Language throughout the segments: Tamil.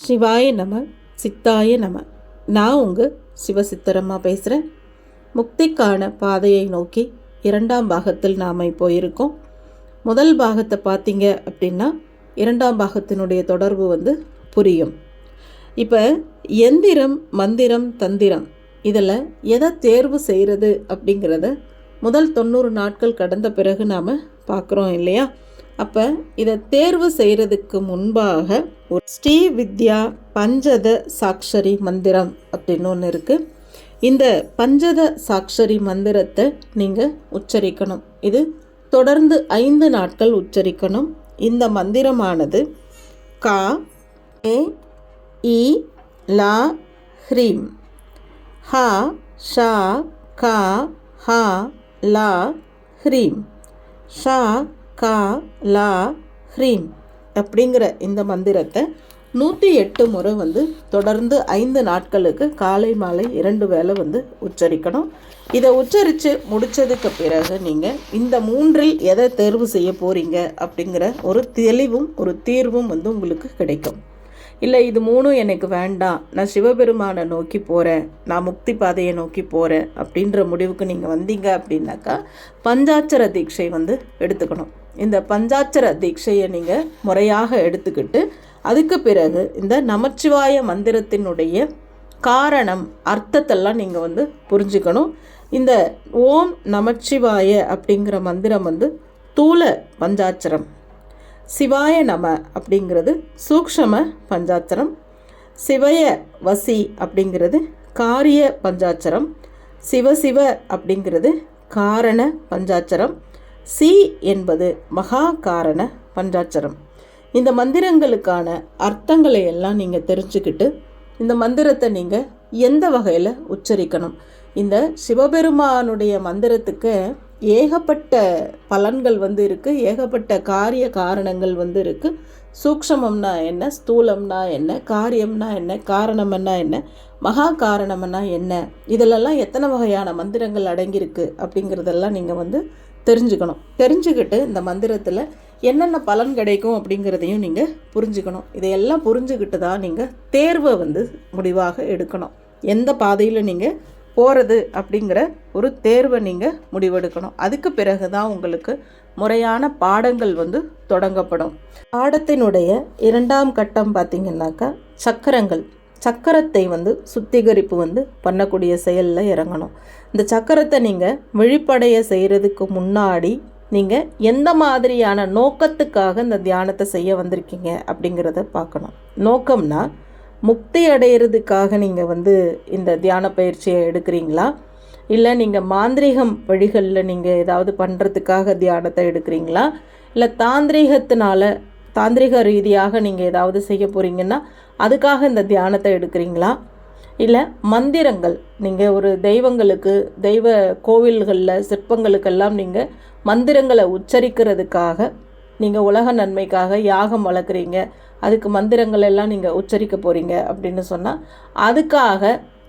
சிவாய நம சித்தாய நம. நான் உங்கள் சிவசித்தரம்மா பேசுகிறேன் முக்திக்கான பாதையை நோக்கி இரண்டாம் பாகத்தில் நாம் இப்போ இருக்கோம். முதல் பாகத்தை பார்த்தீங்க அப்படின்னா இரண்டாம் பாகத்தினுடைய தொடர்பு வந்து புரியும். இப்போ எந்திரம் மந்திரம் தந்திரம் இதில் எதை தேர்வு செய்கிறது அப்படிங்கிறத முதல் தொண்ணூறு நாட்கள் கடந்த பிறகு நாம் பார்க்குறோம் இல்லையா? அப்போ இதை தேர்வு செய்கிறதுக்கு முன்பாக ஒரு ஸ்ரீ வித்யா பஞ்சத சாக்ஷரி மந்திரம் அப்படின்னு ஒன்று இருக்குது இந்த பஞ்சத சாக்ஷரி மந்திரத்தை நீங்கள் உச்சரிக்கணும். இது தொடர்ந்து ஐந்து நாட்கள் உச்சரிக்கணும். இந்த மந்திரமானது கா ஏ இ லா ஹ்ரீம். ஹா ஷா கா ஹா லா ஹ்ரீம். ஷா கா லா ஹ்ரீம் அப்படிங்கிற இந்த மந்திரத்தை நூற்றி எட்டு முறை வந்து தொடர்ந்து ஐந்து நாட்களுக்கு காலை மாலை இரண்டு வேளை வந்து உச்சரிக்கணும். இதை உச்சரித்து முடித்ததுக்கு பிறகு நீங்கள் இந்த மூன்றில் எதை தேர்வு செய்ய போகிறீங்க அப்படிங்கிற ஒரு தெளிவும் ஒரு தீர்வும் வந்து உங்களுக்கு கிடைக்கும். இல்லை இது மூணும் எனக்கு வேண்டாம். நான் சிவபெருமானை நோக்கி போகிறேன் நான் முக்தி பாதையை நோக்கி போகிறேன் அப்படின்ற முடிவுக்கு நீங்கள் வந்தீங்க அப்படின்னாக்கா பஞ்சாட்சர தீட்சை வந்து எடுத்துக்கணும். இந்த பஞ்சாட்சர தீட்சையை நீங்கள் முறையாக எடுத்துக்கிட்டு அதுக்கு பிறகு இந்த நமச்சிவாய மந்திரத்தினுடைய காரணம் அர்த்தத்தெல்லாம் நீங்கள் வந்து புரிஞ்சுக்கணும். இந்த ஓம் நமச்சிவாய அப்படிங்கிற மந்திரம் வந்து தூல பஞ்சாட்சரம் சிவாய நம அப்படிங்கிறது சூக்ஷம பஞ்சாட்சரம் சிவய வசி அப்படிங்கிறது காரிய பஞ்சாட்சரம் சிவசிவ அப்படிங்கிறது காரண பஞ்சாட்சரம் சி என்பது மகா காரண பஞ்சாட்சரம். இந்த மந்திரங்களுக்கான அர்த்தங்களை எல்லாம் நீங்கள் தெரிஞ்சுக்கிட்டு இந்த மந்திரத்தை நீங்கள் எந்த வகையில் உச்சரிக்கணும்? இந்த சிவபெருமானுடைய மந்திரத்துக்கு ஏகப்பட்ட பலன்கள் வந்து இருக்குது ஏகப்பட்ட காரிய காரணங்கள் வந்து இருக்குது சூக்ஷமம்னா என்ன ஸ்தூலம்னா என்ன காரியம்னா என்ன காரணம்னா என்ன மகா காரணம்னா என்ன இதிலெல்லாம் எத்தனை வகையான மந்திரங்கள் அடங்கியிருக்கு அப்படிங்கிறதெல்லாம் நீங்கள் வந்து தெரிஞ்சுக்கணும். தெரிஞ்சுக்கிட்டு இந்த மந்திரத்தில் என்னென்ன பலன் கிடைக்கும் அப்படிங்கிறதையும் நீங்கள் புரிஞ்சுக்கணும். இதையெல்லாம் புரிஞ்சுக்கிட்டு தான் நீங்கள் தேர்வை வந்து முடிவாக எடுக்கணும். எந்த பாதையில் நீங்கள் போகிறது அப்படிங்கிற ஒரு தேர்வை நீங்கள் முடிவெடுக்கணும். அதுக்கு பிறகு தான் உங்களுக்கு முறையான பாடங்கள் வந்து தொடங்கப்படும். பாடத்தினுடைய இரண்டாம் கட்டம் பார்த்திங்கனாக்கா சக்கரங்கள். சக்கரத்தை வந்து சுத்திகரிப்பு வந்து பண்ணக்கூடிய செயலில் இறங்கணும். இந்த சக்கரத்தை நீங்கள் விழிப்படைய செய்கிறதுக்கு முன்னாடி நீங்கள் எந்த மாதிரியான நோக்கத்துக்காக இந்த தியானத்தை செய்ய வந்திருக்கீங்க அப்படிங்கிறத பார்க்கணும். நோக்கம்னா முக்தி அடையிறதுக்காக நீங்கள் வந்து இந்த தியான பயிற்சியை எடுக்கிறீங்களா? இல்லை நீங்கள் மாந்திரீகம் வழிகளில் நீங்கள் ஏதாவது பண்ணுறதுக்காக தியானத்தை எடுக்கிறீங்களா? இல்லை தாந்திரீகத்தினால தாந்திரிக ரீதியாக நீங்கள் ஏதாவது செய்ய போகிறீங்கன்னா அதுக்காக இந்த தியானத்தை எடுக்கிறீங்களா? இல்லை மந்திரங்கள் நீங்கள் ஒரு தெய்வங்களுக்கு தெய்வ கோவில்களில் சிற்பங்களுக்கெல்லாம் நீங்கள் மந்திரங்களை உச்சரிக்கிறதுக்காக நீங்கள் உலக நன்மைக்காக யாகம் வளர்க்குறீங்க அதுக்கு மந்திரங்கள் எல்லாம் நீங்கள் உச்சரிக்க போகிறீங்க அப்படின்னு சொன்னால் அதுக்காக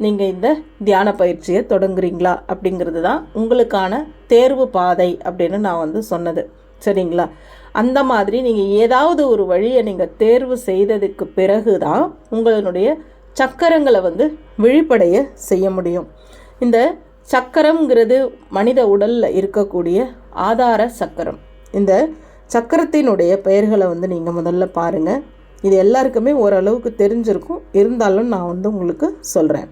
நீங்கள் இந்த தியான பயிற்சியை தொடங்குறீங்களா? அப்படிங்கிறது தான் உங்களுக்கான தேர்வு பாதை அப்படின்னு நான் வந்து சொன்னது. சரிங்களா? அந்த மாதிரி நீங்கள் ஏதாவது ஒரு வழியை நீங்கள் தேர்வு செய்ததுக்கு பிறகு தான் உங்களுடைய சக்கரங்களை வந்து விழிப்படைய செய்ய முடியும். இந்த சக்கரங்கிறது மனித உடலில் இருக்கக்கூடிய ஆதார சக்கரம். இந்த சக்கரத்தினுடைய பெயர்களை வந்து நீங்கள் முதல்ல பாருங்கள் இது எல்லாருக்குமே ஓரளவுக்கு தெரிஞ்சிருக்கும். இருந்தாலும் நான் வந்து உங்களுக்கு சொல்கிறேன்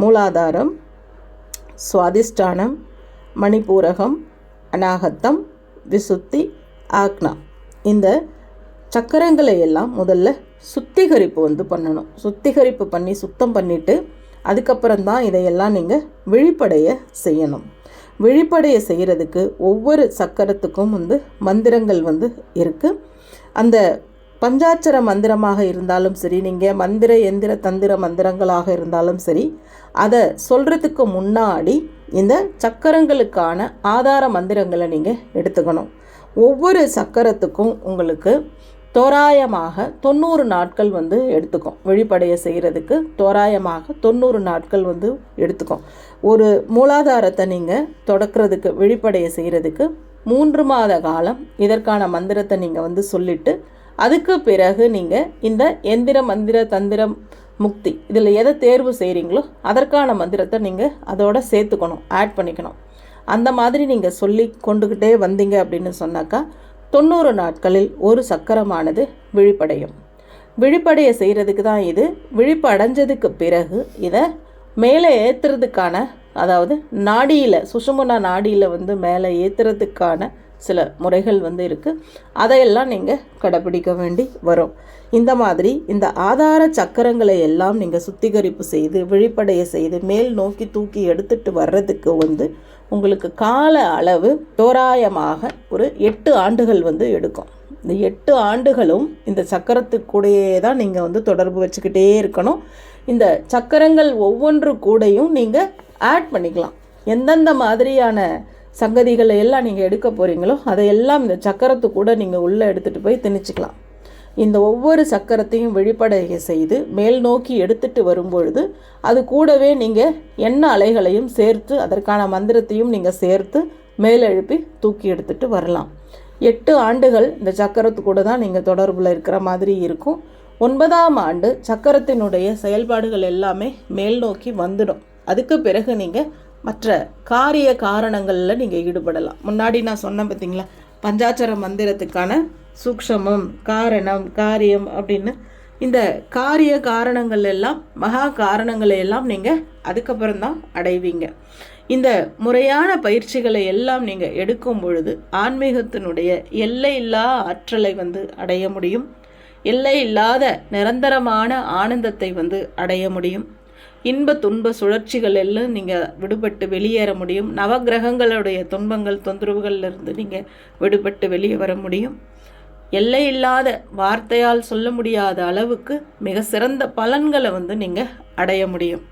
மூலாதாரம் சுவாதிஷ்டானம் மணிப்பூரகம் அநாகத்தம் விசுத்தி ஆக்னா. இந்த சக்கரங்களை எல்லாம் முதல்ல சுத்திகரிப்பு வந்து பண்ணணும். சுத்திகரிப்பு பண்ணி சுத்தம் பண்ணிவிட்டு அதுக்கப்புறம் தான் இதையெல்லாம் நீங்கள் விழிப்படைய செய்யணும். விழிப்படைய செய்கிறதுக்கு ஒவ்வொரு சக்கரத்துக்கும் வந்து மந்திரங்கள் வந்து இருக்குது அந்த பஞ்சாட்சர மந்திரமாக இருந்தாலும் சரி நீங்கள் மந்திர எந்திர தந்திர மந்திரங்களாக இருந்தாலும் சரி அதை சொல்கிறதுக்கு முன்னாடி இந்த சக்கரங்களுக்கான ஆதார மந்திரங்களை நீங்கள் எடுத்துக்கணும். ஒவ்வொரு சக்கரத்துக்கும் உங்களுக்கு தோராயமாக தொண்ணூறு நாட்கள் வந்து எடுத்துக்கும். வெளிப்படைய செய்கிறதுக்கு தோராயமாக தொண்ணூறு நாட்கள் வந்து எடுத்துக்கும். ஒரு மூலாதாரத்தை நீங்கள் தொடக்கிறதுக்கு வெளிப்படைய செய்கிறதுக்கு மூன்று மாத காலம் இதற்கான மந்திரத்தை நீங்கள் வந்து சொல்லிவிட்டு அதுக்கு பிறகு நீங்கள் இந்த எந்திர மந்திர தந்திரம் முக்தி இதில் எதை தேர்வு செய்கிறீங்களோ அதற்கான மந்திரத்தை நீங்கள் அதோட சேர்த்துக்கணும் ஆட் பண்ணிக்கணும். அந்த மாதிரி நீங்கள் சொல்லி கொண்டுக்கிட்டே வந்தீங்க அப்படின்னு சொன்னாக்கா தொண்ணூறு நாட்களில் ஒரு சக்கரமானது விழிப்படையும். விழிப்படைய செய்கிறதுக்கு தான் இது. விழிப்பு அடைஞ்சதுக்கு பிறகு இதை மேலே ஏற்றுறதுக்கான அதாவது நாடியில் சுஷுமுனா நாடியில் வந்து மேலே ஏற்றுறதுக்கான சில முறைகள் வந்து இருக்குது அதையெல்லாம் நீங்கள் கடைப்பிடிக்க வேண்டி வரும். இந்த மாதிரி இந்த ஆதார சக்கரங்களை எல்லாம் நீங்கள் சுத்திகரிப்பு செய்து விழிப்படைய செய்து மேல் நோக்கி தூக்கி எடுத்துட்டு வர்றதுக்கு வந்து உங்களுக்கு கால அளவு தோராயமாக ஒரு எட்டு ஆண்டுகள் வந்து எடுக்கும். இந்த எட்டு ஆண்டுகளும் இந்த சக்கரத்துக்கூடையே தான் நீங்கள் வந்து தொடர்பு வச்சுக்கிட்டே இருக்கணும். இந்த சக்கரங்கள் ஒவ்வொன்று கூடையும் நீங்கள் ஆட் பண்ணிக்கலாம். எந்தெந்த மாதிரியான சங்கதிகளை எல்லாம் நீங்கள் எடுக்க போகிறீங்களோ அதையெல்லாம் இந்த சக்கரத்து கூட நீங்கள் உள்ளே எடுத்துகிட்டு போய் திணிச்சிக்கலாம். இந்த ஒவ்வொரு சக்கரத்தையும் வெளிப்படைய செய்து மேல் நோக்கி எடுத்துட்டு வரும்பொழுது அது கூடவே நீங்கள் எண்ண அலைகளையும் சேர்த்து அதற்கான மந்திரத்தையும் நீங்கள் சேர்த்து மேலெழுப்பி தூக்கி எடுத்துட்டு வரலாம். எட்டு ஆண்டுகள் இந்த சக்கரத்து கூட தான் நீங்கள் தொடர்பில் இருக்கிற மாதிரி இருக்கும். ஒன்பதாம் ஆண்டு சக்கரத்தினுடைய செயல்பாடுகள் எல்லாமே மேல் நோக்கி வந்துடும். அதுக்கு பிறகு நீங்கள் மற்ற காரிய காரணங்களில் நீங்கள் ஈடுபடலாம். முன்னாடி நான் சொன்னேன் பார்த்தீங்களா பஞ்சாட்சர மந்திரத்துக்கான சூக்ஷமம் காரணம் காரியம் அப்படின்னு. இந்த காரிய காரணங்கள் எல்லாம் மகா காரணங்களை எல்லாம் நீங்கள் அதுக்கப்புறம் தான் அடைவீங்க. இந்த முறையான பயிற்சிகளை எல்லாம் நீங்கள் எடுக்கும் பொழுது ஆன்மீகத்தினுடைய எல்லையில்லா ஆற்றலை வந்து அடைய முடியும். எல்லை இல்லாத நிரந்தரமான ஆனந்தத்தை வந்து அடைய முடியும். இன்ப துன்ப சுழற்சிகள் எல்லாம் நீங்கள் விடுபட்டு வெளியேற முடியும். நவகிரகங்களுடைய துன்பங்கள் தொந்தரவுகள்லேருந்து நீங்கள் விடுபட்டு வெளியே வர முடியும். எல்லை இல்லாத வார்த்தையால் சொல்ல முடியாத அளவுக்கு மிக சிறந்த பலன்களை வந்து நீங்கள் அடைய முடியும்.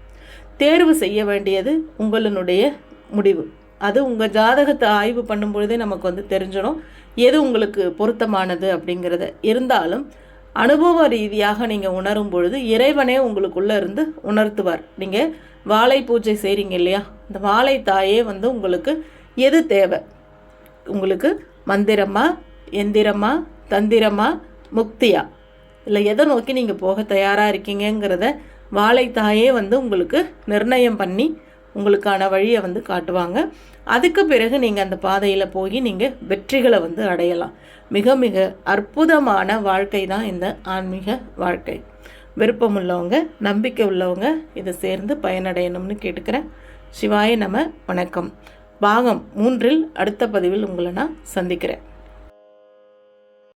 தேர்வு செய்ய வேண்டியது உங்களினுடைய முடிவு. அது உங்கள் ஜாதகத்தை ஆய்வு பண்ணும்பொழுதே நமக்கு வந்து தெரிஞ்சிடும். எது உங்களுக்கு பொருத்தமானது அப்படிங்கிறத. இருந்தாலும் அனுபவ ரீதியாக நீங்கள் உணரும் பொழுது இறைவனே உங்களுக்குள்ளே இருந்து உணர்த்துவார். நீங்கள் வாழை பூஜை செய்கிறீங்க இல்லையா? இந்த வாழை தாயே வந்து உங்களுக்கு எது தேவை? உங்களுக்கு மந்திரமா எந்திரமா தந்திரமா முக்தியா? இல்லை எதை நோக்கி நீங்கள் போக தயாராக இருக்கீங்கிறத வாழை தாயே வந்து உங்களுக்கு நிர்ணயம் பண்ணி உங்களுக்கான வழியை வந்து காட்டுவாங்க. அதுக்கு பிறகு நீங்கள் அந்த பாதையில் போய் நீங்கள் வெற்றிகளை வந்து அடையலாம். மிக மிக அற்புதமான வாழ்க்கை தான் இந்த ஆன்மீக வாழ்க்கை. விருப்பம் உள்ளவங்க நம்பிக்கை உள்ளவங்க இதை சேர்ந்து பயனடையணும்னு கேட்டுக்கிறேன். சிவாய நம வணக்கம். பாகம் மூன்றில் அடுத்த பதிவில் உங்களை நான் சந்திக்கிறேன்.